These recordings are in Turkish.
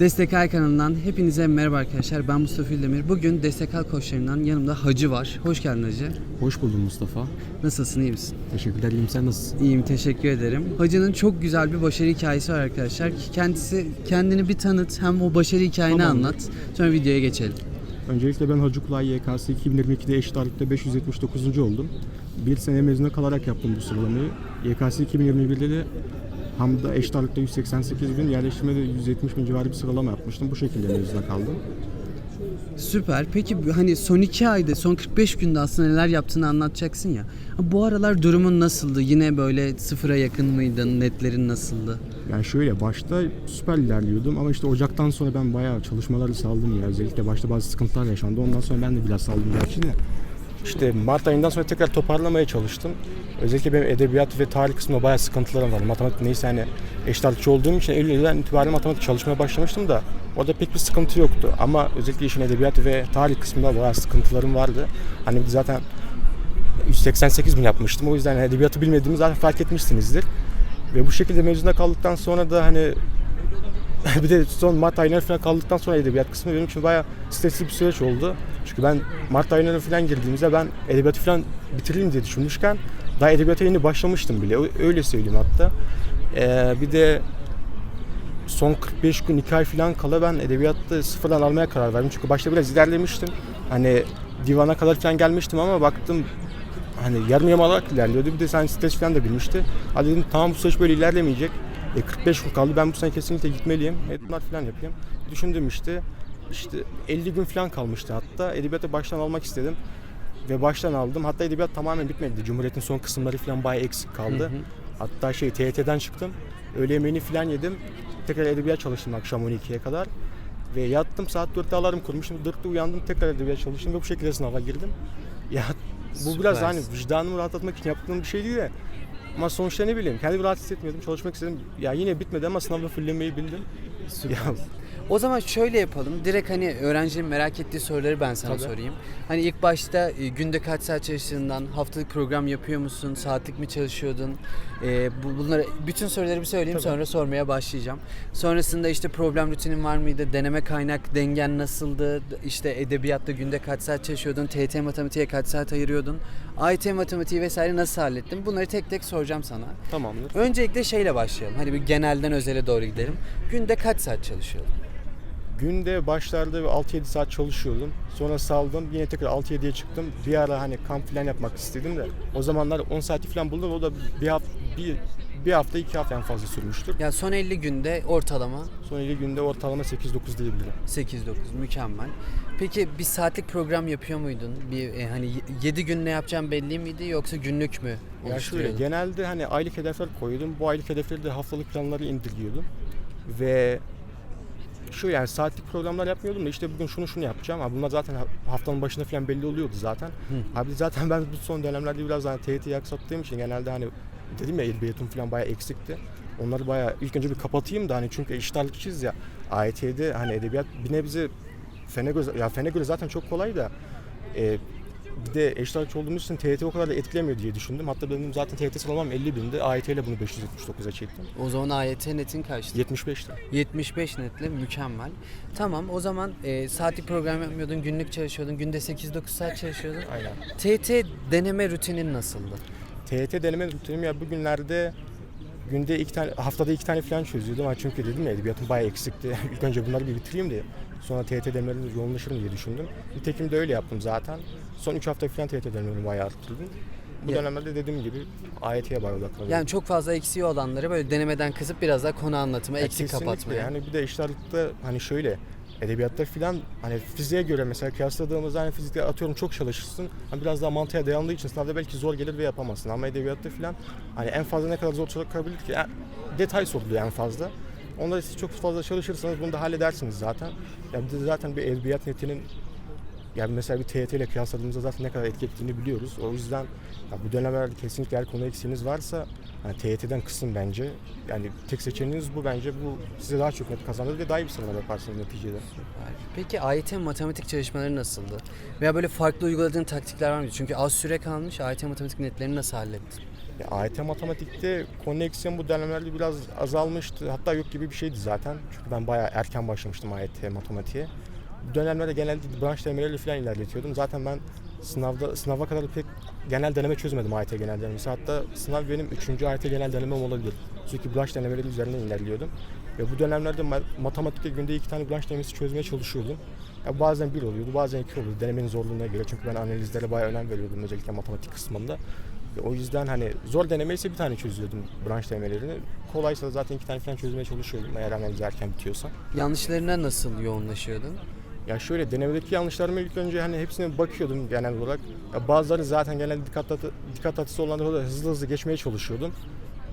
Destekal kanalından hepinize merhaba arkadaşlar. Ben Mustafa İldemir. Bugün Destekal koçlarından yanımda Hacı var. Hoş geldin Hacı. Hoş buldum Mustafa. Nasılsın, iyi misin? Teşekkürler. İyiyim sen nasılsın? İyiyim, teşekkür ederim. Hacı'nın çok güzel bir başarı hikayesi var arkadaşlar. Kendisi kendini bir tanıt, hem o başarı hikayeni Tamamdır. anlat. Sonra videoya geçelim. Öncelikle ben Hacı Kulay YKS 2022'de eşit ağırlıkta 579. oldum. Bir sene mezuna kalarak yaptım bu sıralamayı. YKS 2021'de de Hamda eşit ağırlıkta 188 bin, yerleştirmede 170 bin civarı bir sıralama yapmıştım. Bu şekilde mezuna kaldım. Süper. Peki hani son iki ayda, son 45 günde aslında neler yaptığını anlatacaksın ya. Bu aralar durumun nasıldı? Yine böyle sıfıra yakın mıydın? Netlerin nasıldı? Yani şöyle başta süper ilerliyordum ama işte Ocak'tan sonra ben bayağı çalışmaları saldım ya. Özellikle başta bazı sıkıntılar yaşandı. Ondan sonra ben de biraz saldım gerçi de. İşte Mart ayından sonra tekrar toparlamaya çalıştım. Özellikle benim edebiyat ve tarih kısmında bayağı sıkıntılarım var. Matematik neyse hani eşit olduğum için Eylül ayından itibaren matematik çalışmaya başlamıştım da orada pek bir sıkıntı yoktu. Ama özellikle işin edebiyat ve tarih kısmında bayağı sıkıntılarım vardı. Hani zaten 188 bin yapmıştım. O yüzden edebiyatı bilmediğimi zaten fark etmişsinizdir. Ve bu şekilde mezuna kaldıktan sonra da hani bir de son Mart ayları falan kaldıktan sonra edebiyat kısmı benim için bayağı stresli bir süreç oldu. Çünkü ben Mart aylarına falan girdiğimizde ben edebiyatı falan bitireyim diye düşünmüşken daha edebiyata yeni başlamıştım bile. Öyle söyleyeyim hatta. Ee, bir de son 45 gün 2 ay falan kala ben edebiyatta sıfırdan almaya karar verdim. Çünkü başta biraz ilerlemiştim. Hani divana kadar falan gelmiştim ama baktım hani yarım yamalak ilerliyordu. Bir de sen stres falan da bilmişti. Hadi dedim tamam bu süreç böyle ilerlemeyecek. E, 45 gün kaldı ben bu sene kesinlikle gitmeliyim. Edebiyat falan yapayım. Düşündüm işte. İşte 50 gün falan kalmıştı hatta. Edebiyata baştan almak istedim. Ve baştan aldım. Hatta edebiyat tamamen bitmedi. Cumhuriyet'in son kısımları falan bayağı eksik kaldı. Hatta şey TYT'den çıktım. Öğle yemeğini falan yedim. Tekrar edebiyat çalıştım akşam 12'ye kadar. Ve yattım saat 4'te alarm kurmuşum. 4'te uyandım tekrar edebiyat çalıştım ve bu şekilde sınava girdim. Ya bu biraz hani Süpersin. vicdanımı rahatlatmak için yaptığım bir şey değil de ama sonuçta ne bileyim kendimi rahat hissetmiyordum çalışmak istedim. Ya yine bitmedi ama sınavda fullemeyi bildim. Ya O zaman şöyle yapalım. Direkt hani öğrencinin merak ettiği soruları ben sana Tabii. sorayım. Hani ilk başta e, günde kaç saat çalıştığından, haftalık program yapıyor musun, saatlik mi çalışıyordun? E, bu, bunları bütün soruları bir söyleyeyim Tabii. sonra sormaya başlayacağım. Sonrasında işte problem rutinin var mıydı? Deneme kaynak dengen nasıldı? İşte edebiyatta günde kaç saat çalışıyordun? TYT matematiğe kaç saat ayırıyordun? AYT matematiği vesaire nasıl hallettin? Bunları tek tek soracağım sana. tamamdır. Öncelikle şeyle başlayalım. Hani bir genelden özele doğru gidelim. Günde kaç saat çalışıyordun? Günde başlarda 6-7 saat çalışıyordum. Sonra saldım. Yine tekrar 6-7'ye çıktım. Bir ara hani kamp falan yapmak istedim de. O zamanlar 10 saati falan buldum. O da bir hafta, bir, bir hafta iki hafta en fazla sürmüştür. Ya son 50 günde ortalama Son 50 günde ortalama 8-9 diyebilirim. 8-9 mükemmel. Peki bir saatlik program yapıyor muydun? Bir e, hani 7 gün ne yapacağım belli miydi yoksa günlük mü? Ya şöyle genelde hani aylık hedefler koyuyordum. Bu aylık hedefleri de haftalık planları indirgiyordum. Ve şu yani saatlik programlar yapmıyordum da işte bugün şunu şunu yapacağım. Abi bunlar zaten ha- haftanın başında falan belli oluyordu zaten. Abi zaten ben bu son dönemlerde biraz hani TYT'yi aksattığım için genelde hani dedim ya edebiyatım falan bayağı eksikti. Onları bayağı ilk önce bir kapatayım da hani çünkü eşit ağırlıkçıyız ya. AYT'de hani edebiyat bir nebze fene göre, ya fene göre zaten çok kolay da e, bir de eşit ağırlıkçı olduğumuz için TYT o kadar da etkilemiyor diye düşündüm. Hatta benim zaten TYT sıralamam 50 bindi. AYT ile bunu 579'a çektim. O zaman AYT netin kaçtı? 75'ti. 75 netle mükemmel. Tamam o zaman e, saatlik program yapmıyordun, günlük çalışıyordun, günde 8-9 saat çalışıyordun. Aynen. TT deneme rutinin nasıldı? TYT deneme rutinim ya bugünlerde günde iki tane, haftada iki tane falan çözüyordum. Ha çünkü dedim ya edebiyatım bayağı eksikti. İlk önce bunları bir bitireyim de sonra TYT denemelerine yoğunlaşırım diye düşündüm. Nitekim de öyle yaptım zaten. Son 3 hafta falan TYT denemelerimi bayağı arttırdım. Bu Ya- dönemlerde dediğim gibi AYT'ye bayağı odaklanıyorum. Yani çok fazla eksiği olanları böyle denemeden kısıp biraz daha konu anlatıma, Ya eksik kapatmaya. Yani bir de işlerlikte hani şöyle edebiyatta filan hani fiziğe göre mesela kıyasladığımızda hani fizikte atıyorum çok çalışırsın. Hani biraz daha mantığa dayandığı için sınavda belki zor gelir ve yapamazsın. Ama edebiyatta filan hani en fazla ne kadar zor çıkabilir ki? Yani detay soruluyor en fazla. Onları siz çok fazla çalışırsanız bunu da halledersiniz zaten. Ya bir de zaten bir edebiyat netinin yani mesela bir TYT ile kıyasladığımızda zaten ne kadar etki ettiğini biliyoruz. O yüzden ya bu dönemlerde kesinlikle eğer konu eksiğiniz varsa yani TYT'den kısın bence. Yani tek seçeneğiniz bu bence. Bu size daha çok net kazandırır ve daha iyi bir sınava yaparsınız neticede. Peki AYT matematik çalışmaları nasıldı? Veya böyle farklı uyguladığın taktikler var mıydı? Çünkü az süre kalmış. AYT matematik netlerini nasıl hallettin? Ya AYT matematikte koneksiyon bu dönemlerde biraz azalmıştı. Hatta yok gibi bir şeydi zaten. Çünkü ben bayağı erken başlamıştım AYT matematiğe. Bu dönemlerde genelde branş denemeleri falan ilerletiyordum. Zaten ben sınavda sınava kadar pek genel deneme çözmedim AYT genel denemesi. Hatta sınav benim 3. AYT genel denemem olabilir. Çünkü branş denemeleri üzerinden ilerliyordum. Ve bu dönemlerde ma- matematikte günde iki tane branş denemesi çözmeye çalışıyordum. Ya bazen bir oluyordu, bazen iki oluyordu. Denemenin zorluğuna göre. Çünkü ben analizlere bayağı önem veriyordum özellikle matematik kısmında. O yüzden hani zor deneme ise bir tane çözüyordum branş denemelerini. Kolaysa zaten iki tane falan çözmeye çalışıyordum eğer analiz erken bitiyorsa. Yanlışlarına nasıl yoğunlaşıyordun? Ya şöyle denemedeki yanlışlarıma ilk önce hani hepsine bakıyordum genel olarak. Ya bazıları zaten genelde dikkat, atı, dikkat atısı olanları da hızlı hızlı geçmeye çalışıyordum.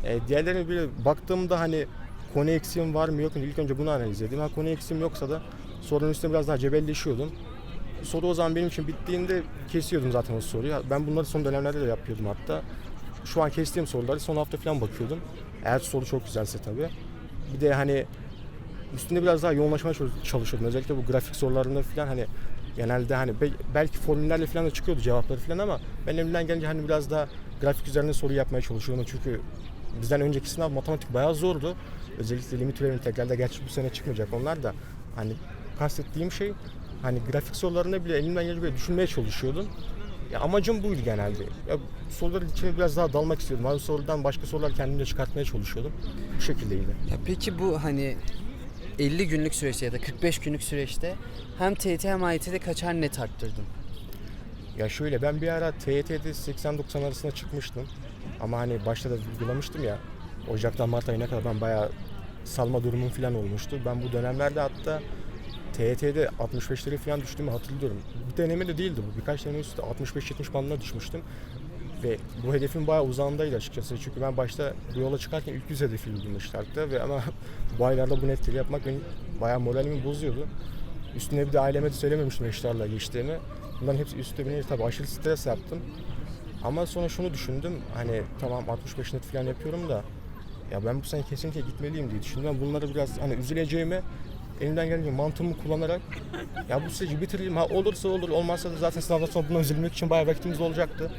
E, diğerlerine bile baktığımda hani konu eksiğim var mı yok mu ilk önce bunu analiz edeyim. Ha konu eksiğim yoksa da sorunun üstüne biraz daha cebelleşiyordum. Soru o zaman benim için bittiğinde kesiyordum zaten o soruyu. Ben bunları son dönemlerde de yapıyordum hatta. Şu an kestiğim soruları son hafta falan bakıyordum. Eğer soru çok güzelse tabii. Bir de hani üstünde biraz daha yoğunlaşmaya çalış- çalışıyordum. Özellikle bu grafik sorularında falan hani genelde hani be- belki formüllerle falan da çıkıyordu cevapları falan ama ben elimden gelince hani biraz daha grafik üzerine soru yapmaya çalışıyordum. Çünkü bizden önceki sınav matematik bayağı zordu. Özellikle limit türevi integralde gerçi bu sene çıkmayacak onlar da hani kastettiğim şey hani grafik sorularında bile elimden gelince böyle düşünmeye çalışıyordum. Ya amacım buydu genelde. Ya soruların içine biraz daha dalmak istiyordum. Hani sorudan başka sorular kendimle çıkartmaya çalışıyordum. Bu şekildeydi. Ya peki bu hani 50 günlük süreçte ya da 45 günlük süreçte hem TYT hem AYT'de kaçar net arttırdın? Ya şöyle ben bir ara TYT'de 80-90 arasında çıkmıştım. Ama hani başta da vurgulamıştım ya. Ocaktan Mart ayına kadar ben bayağı salma durumum falan olmuştu. Ben bu dönemlerde hatta TYT'de 65'lere falan düştüğümü hatırlıyorum. Bir deneme de değildi bu. Birkaç deneme üstü 65-70 bandına düşmüştüm. Ve bu hedefim bayağı uzağındaydı açıkçası. Çünkü ben başta bu yola çıkarken ilk yüz hedefiydim işlerde ve ama bu aylarda bu netleri yapmak beni bayağı moralimi bozuyordu. Üstüne bir de aileme de söylememiştim eşlerle geçtiğimi. Bunların hepsi üstüne beni tabii aşırı stres yaptım. Ama sonra şunu düşündüm. Hani tamam 65 net falan yapıyorum da ya ben bu sene kesinlikle gitmeliyim diye düşündüm. Ben bunları biraz hani üzüleceğime elimden gelince mantığımı kullanarak ya bu süreci bitireyim. Ha olursa olur, olmazsa da zaten sınavdan sonra buna üzülmek için bayağı vaktimiz olacaktı.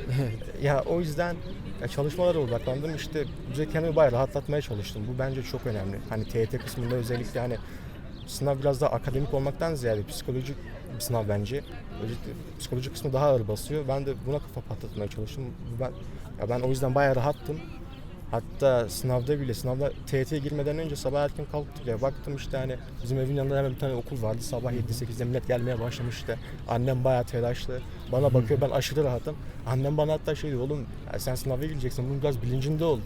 ya o yüzden ya çalışmalara odaklandım. İşte bize kendimi bayağı rahatlatmaya çalıştım. Bu bence çok önemli. Hani TYT kısmında özellikle hani sınav biraz daha akademik olmaktan ziyade psikolojik bir sınav bence. Özellikle psikolojik kısmı daha ağır basıyor. Ben de buna kafa patlatmaya çalıştım. Ben ya ben o yüzden bayağı rahattım. Hatta sınavda bile sınavda TYT'ye girmeden önce sabah erken kalktık ya baktım işte hani bizim evin yanında hemen bir tane okul vardı. Sabah 7-8'de millet gelmeye başlamıştı. Annem bayağı telaşlı. Bana bakıyor ben aşırı rahatım. Annem bana hatta şey diyor oğlum sen sınava gireceksin bunun biraz bilincinde ol.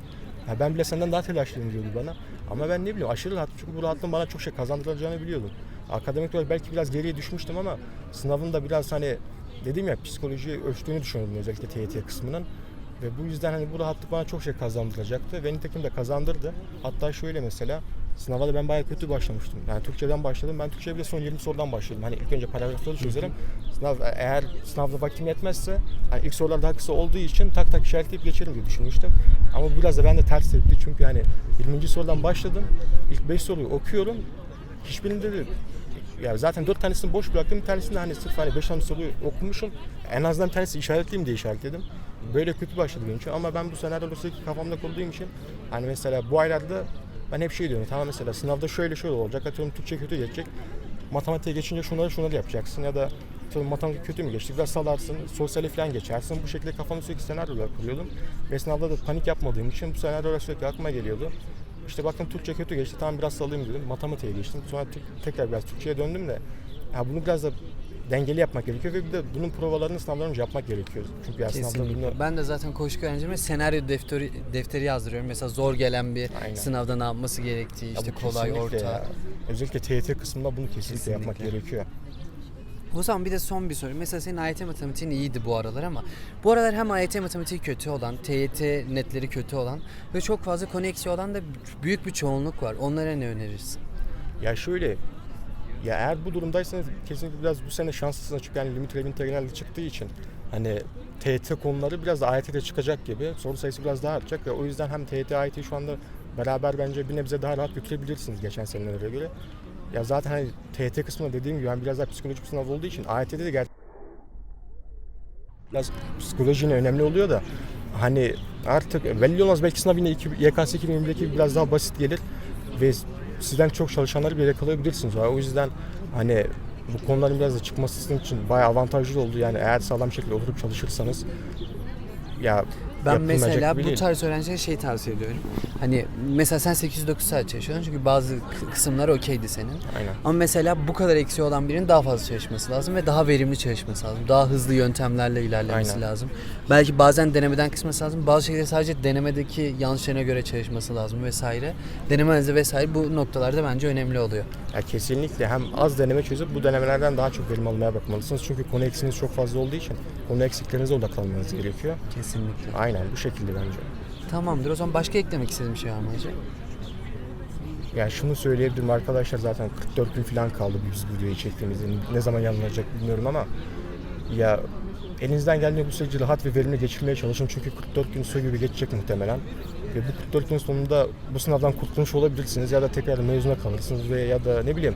Ya ben bile senden daha telaşlıyım diyordu bana. Ama ben ne bileyim aşırı rahatım çünkü bu rahatlığın bana çok şey kazandıracağını biliyordum. Akademik olarak belki biraz geriye düşmüştüm ama sınavın da biraz hani dedim ya psikolojiyi ölçtüğünü düşünüyordum özellikle TYT kısmının. Ve bu yüzden hani bu rahatlık bana çok şey kazandıracaktı. Ve nitekim de kazandırdı. Hatta şöyle mesela sınava da ben bayağı kötü başlamıştım. Yani Türkçeden başladım. Ben Türkçe'ye bile son 20 sorudan başladım. Hani ilk önce paragrafları çözerim. Sınav eğer sınavda vaktim yetmezse hani ilk sorular daha kısa olduğu için tak tak işaretleyip geçerim diye düşünmüştüm. Ama biraz da ben de ters tepti. Çünkü hani 20. sorudan başladım. İlk 5 soruyu okuyorum. Hiçbirinde de ya zaten dört tanesini boş bıraktım. Bir tanesinde hani sırf hani beş tane soruyu okumuşum. En azından bir tanesi işaretleyeyim diye işaretledim. Böyle kötü başladı benim için ama ben bu senaryoda sürekli kafamda kurduğum için hani mesela bu aylarda ben hep şey diyorum tamam mesela sınavda şöyle şöyle olacak atıyorum Türkçe kötü geçecek matematiğe geçince şunları şunları yapacaksın ya da atıyorum matematik kötü mü geçti biraz salarsın sosyali falan geçersin bu şekilde kafamda sürekli senaryolar kuruyordum ve sınavda da panik yapmadığım için bu senaryolar sürekli aklıma geliyordu. İşte baktım Türkçe kötü geçti tamam biraz salayım dedim matematiğe geçtim sonra tek- tekrar biraz Türkçe'ye döndüm de ya bunu biraz da dengeli yapmak gerekiyor ve bir de bunun provalarını sınavdan önce yapmak gerekiyor. Çünkü ya sınavda bunu. Ben de zaten koşku öğrencime senaryo defteri, defteri yazdırıyorum. Mesela zor gelen bir Aynen. sınavda ne yapması gerektiği, işte kolay, orta. ya. Özellikle TYT kısmında bunu kesinlikle, yapmak Kesinlikle. gerekiyor. Zaman bir de son bir soru. Mesela senin AYT matematiğin iyiydi bu aralar ama bu aralar hem AYT matematiği kötü olan, TYT netleri kötü olan ve çok fazla konu eksiği olan da büyük bir çoğunluk var. Onlara ne önerirsin? Ya şöyle, ya eğer bu durumdaysanız kesinlikle biraz bu sene şanslısınız çünkü yani limit revin integralde çıktığı için hani TYT konuları biraz da AYT'de çıkacak gibi soru sayısı biraz daha artacak ve o yüzden hem TYT AYT şu anda beraber bence bir nebze daha rahat götürebilirsiniz geçen senelere göre. Ya zaten hani TYT kısmında dediğim gibi hani biraz daha psikolojik bir sınav olduğu için AYT'de de gerçekten biraz psikoloji yine önemli oluyor da hani artık belli olmaz belki sınav yine iki- YKS 2020'deki biraz daha basit gelir ve sizden çok çalışanları bile yakalayabilirsiniz. O yüzden hani bu konuların biraz da çıkması sizin için bayağı avantajlı oldu. Yani eğer sağlam şekilde oturup çalışırsanız ya Ben mesela bu tarz öğrencilere şey tavsiye ediyorum. Hani mesela sen 809 saat çalışıyorsun çünkü bazı kı- kısımlar okeydi senin. Aynen. Ama mesela bu kadar eksiği olan birinin daha fazla çalışması lazım ve daha verimli çalışması lazım. Daha hızlı yöntemlerle ilerlemesi Aynen. lazım. Belki bazen denemeden kısması lazım. Bazı şeyleri sadece denemedeki yanlışlarına göre çalışması lazım vesaire. Deneme analizi vesaire bu noktalarda bence önemli oluyor. Ya kesinlikle hem az deneme çözüp bu denemelerden daha çok verim almaya bakmalısınız. Çünkü konu eksiğiniz çok fazla olduğu için konu eksiklerinize odaklanmanız gerekiyor. Kesinlikle. Aynen bu şekilde bence. Tamamdır. O zaman başka eklemek istediğim bir şey var mı Hacı? Yani şunu söyleyebilirim arkadaşlar zaten 44 gün falan kaldı biz bu videoyu çektiğimizde. Ne zaman yayınlanacak bilmiyorum ama ya elinizden geldiğince bu süreci rahat ve verimli geçirmeye çalışın. Çünkü 44 gün su gibi geçecek muhtemelen. Ve bu 44 gün sonunda bu sınavdan kurtulmuş olabilirsiniz ya da tekrar mezuna kalırsınız ve ya da ne bileyim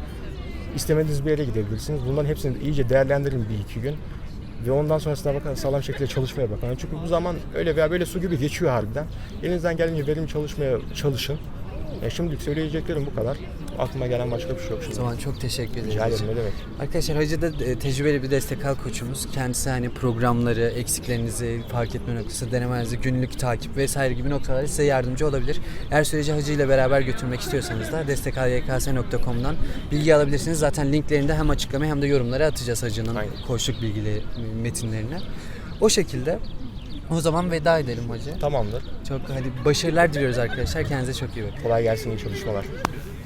istemediğiniz bir yere gidebilirsiniz. Bunların hepsini iyice değerlendirin bir iki gün. Ve ondan sonrasına bakın sağlam şekilde çalışmaya bakın. Çünkü bu zaman öyle veya böyle su gibi geçiyor harbiden. Elinizden geldiğince verimli çalışmaya çalışın. Ya şimdilik söyleyeceklerim bu kadar. Aklıma gelen başka bir şey yok O şimdi. zaman çok teşekkür ederim. Rica ederim ne demek. Arkadaşlar Hacı da e, tecrübeli bir destek al koçumuz. Kendisi hani programları, eksiklerinizi fark etme noktası, denemelerinizi, günlük takip vesaire gibi noktalarda size yardımcı olabilir. Eğer süreci Hacı ile beraber götürmek istiyorsanız da destekalykс.com'dan bilgi alabilirsiniz. Zaten linklerini de hem açıklamaya hem de yorumlara atacağız Hacı'nın koçluk bilgileri, metinlerini. O şekilde o zaman veda edelim Hacı. Tamamdır. Çok hadi başarılar diliyoruz arkadaşlar. Kendinize çok iyi bakın. Kolay gelsin iyi çalışmalar.